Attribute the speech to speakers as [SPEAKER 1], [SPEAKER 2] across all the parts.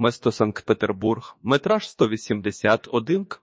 [SPEAKER 1] Место Санкт-Петербург, метраж 181 к.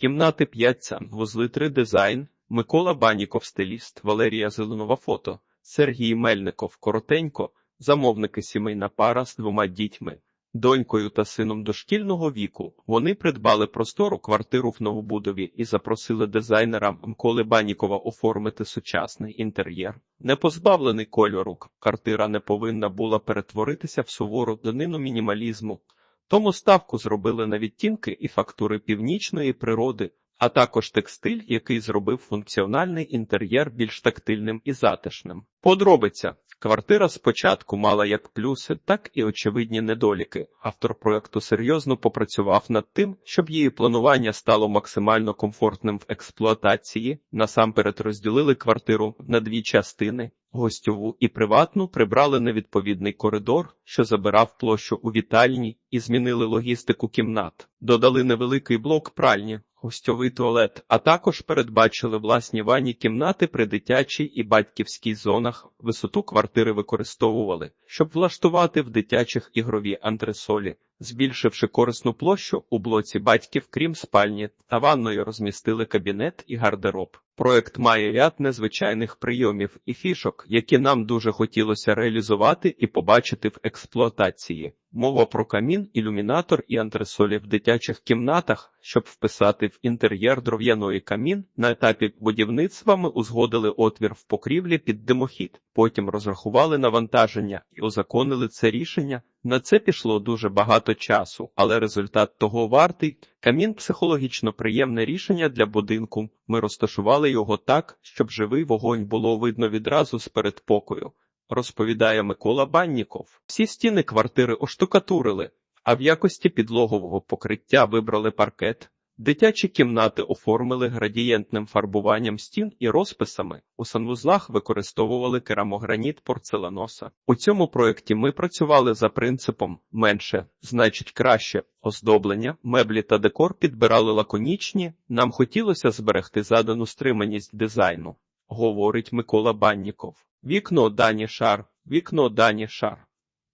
[SPEAKER 1] Кімнати 5 сам, вузли 3 дизайн, Микола Баніков стиліст, Валерія Зеленова фото, Сергій Мельников коротенько, замовники сімейна пара з двома дітьми, донькою та сином дошкільного віку. Вони придбали простору квартиру в Новобудові і запросили дизайнера Миколи Банікова оформити сучасний інтер'єр. Не позбавлений кольору, квартира не повинна була перетворитися в сувору данину мінімалізму. Тому ставку зробили на відтінки і фактури північної природи, а також текстиль, який зробив функціональний інтер'єр більш тактильним і затишним. Подробиця. Квартира спочатку мала як плюси, так і очевидні недоліки. Автор проекту серйозно попрацював над тим, щоб її планування стало максимально комфортним в експлуатації. Насамперед розділили квартиру на дві частини. Гостьову і приватну прибрали невідповідний коридор, що забирав площу у вітальні, і змінили логістику кімнат. Додали невеликий блок пральні, гостьовий туалет, а також передбачили власні ванні кімнати при дитячій і батьківській зонах. Висоту квартири використовували, щоб влаштувати в дитячих ігрові антресолі. Збільшивши корисну площу у блоці батьків, крім спальні та ванної розмістили кабінет і гардероб. Проект має ряд незвичайних прийомів і фішок, які нам дуже хотілося реалізувати і побачити в експлуатації. Мова про камін, ілюмінатор і антресолі в дитячих кімнатах, щоб вписати в інтер'єр дров'яної камін. На етапі будівництва ми узгодили отвір в покрівлі під димохід. Потім розрахували навантаження і узаконили це рішення. На це пішло дуже багато часу, але результат того вартий. Камін психологічно приємне рішення для будинку. Ми розташували його так, щоб живий вогонь було видно відразу з передпокою. Розповідає Микола Банніков. Всі стіни квартири оштукатурили, а в якості підлогового покриття вибрали паркет. Дитячі кімнати оформили градієнтним фарбуванням стін і розписами. У санвузлах використовували керамограніт порцеланоса. У цьому проєкті ми працювали за принципом менше, значить краще. Оздоблення, меблі та декор підбирали лаконічні. Нам хотілося зберегти задану стриманість дизайну, говорить Микола Банніков. Вікно Дані Шар, вікно Дані Шар.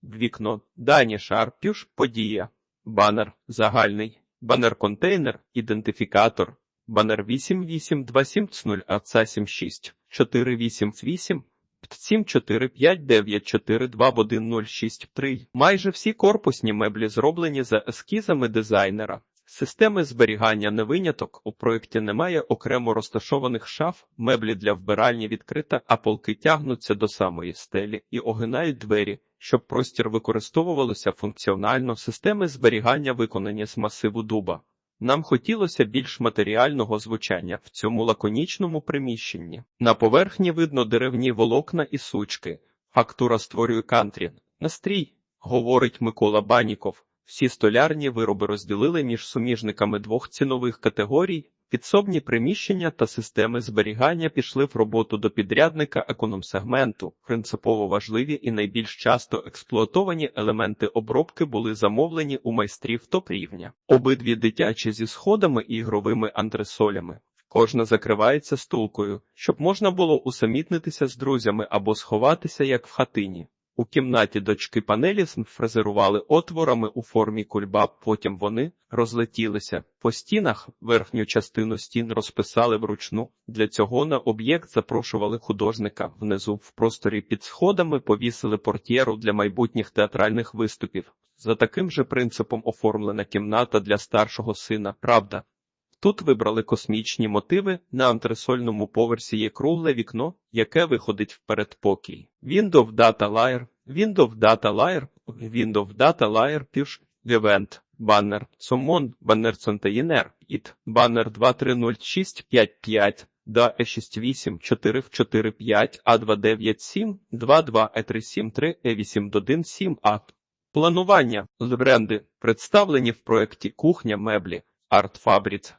[SPEAKER 1] Вікно Дані Шар, пюш подія. Банер загальний. Банер-контейнер, ідентифікатор, банер 8827 АЦА 76 488 745942106 Майже всі корпусні меблі зроблені за ескізами дизайнера. Системи зберігання не виняток. У проєкті немає окремо розташованих шаф, меблі для вбиральні відкрита, а полки тягнуться до самої стелі і огинають двері. Щоб простір використовувалося функціонально, системи зберігання виконані з масиву дуба. Нам хотілося більш матеріального звучання в цьому лаконічному приміщенні. На поверхні видно деревні волокна і сучки. Фактура створює кантрі. Настрій, говорить Микола Баніков. Всі столярні вироби розділили між суміжниками двох цінових категорій. Підсобні приміщення та системи зберігання пішли в роботу до підрядника економсегменту. Принципово важливі і найбільш часто експлуатовані елементи обробки були замовлені у майстрів топ-рівня. Обидві дитячі зі сходами і ігровими антресолями. Кожна закривається стулкою, щоб можна було усамітнитися з друзями або сховатися, як в хатині. У кімнаті дочки панелі фрезерували отворами у формі кульбаб, потім вони розлетілися. По стінах верхню частину стін розписали вручну. Для цього на об'єкт запрошували художника. Внизу в просторі під сходами повісили портьєру для майбутніх театральних виступів. За таким же принципом оформлена кімната для старшого сина. Правда. Тут вибрали космічні мотиви. На антресольному поверсі є кругле вікно, яке виходить в передпокій. Windows Data Layer, Windows Data Layer, Windows Data Layer Push, Event, баннер, Summon, баннер Container, IT, баннер 230655, да E68 4 в 45 A297 22 E373 E817 A. Планування бренди представлені в проєкті Кухня меблі, Арт Фабріц,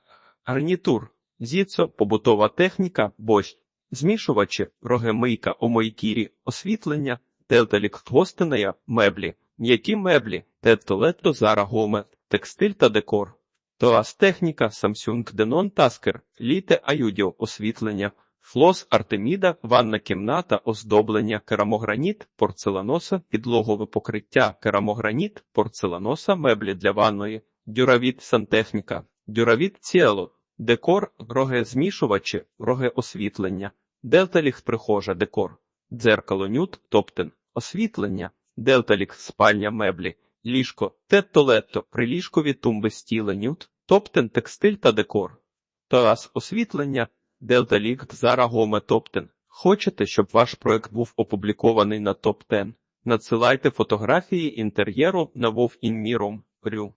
[SPEAKER 1] гарнітур, зіцо, побутова техніка, борщ, змішувачі, рогемийка, омойкірі, освітлення, телтелік гостинея, меблі, м'які меблі, тетолетто зара гоме, текстиль та декор. Тоас техніка, Samsung Denon Tasker, Літе Аюдіо освітлення, Флос Артеміда, ванна кімната, оздоблення, керамограніт, порцеланоса, підлогове покриття, керамограніт, порцеланоса, меблі для ванної, дюравіт сантехніка, дюравіт ціло, декор, роге змішувачі, роге освітлення, делталіг прихожа, декор, дзеркало нют, топтен, освітлення, делталіг спальня меблі, ліжко, тет-толетто, приліжкові тумби стіли нют, топтен текстиль та декор. Тарас освітлення, Home Top 10. Хочете, щоб ваш проект був опублікований на топ 10? Надсилайте фотографії інтер'єру на Вов Рю.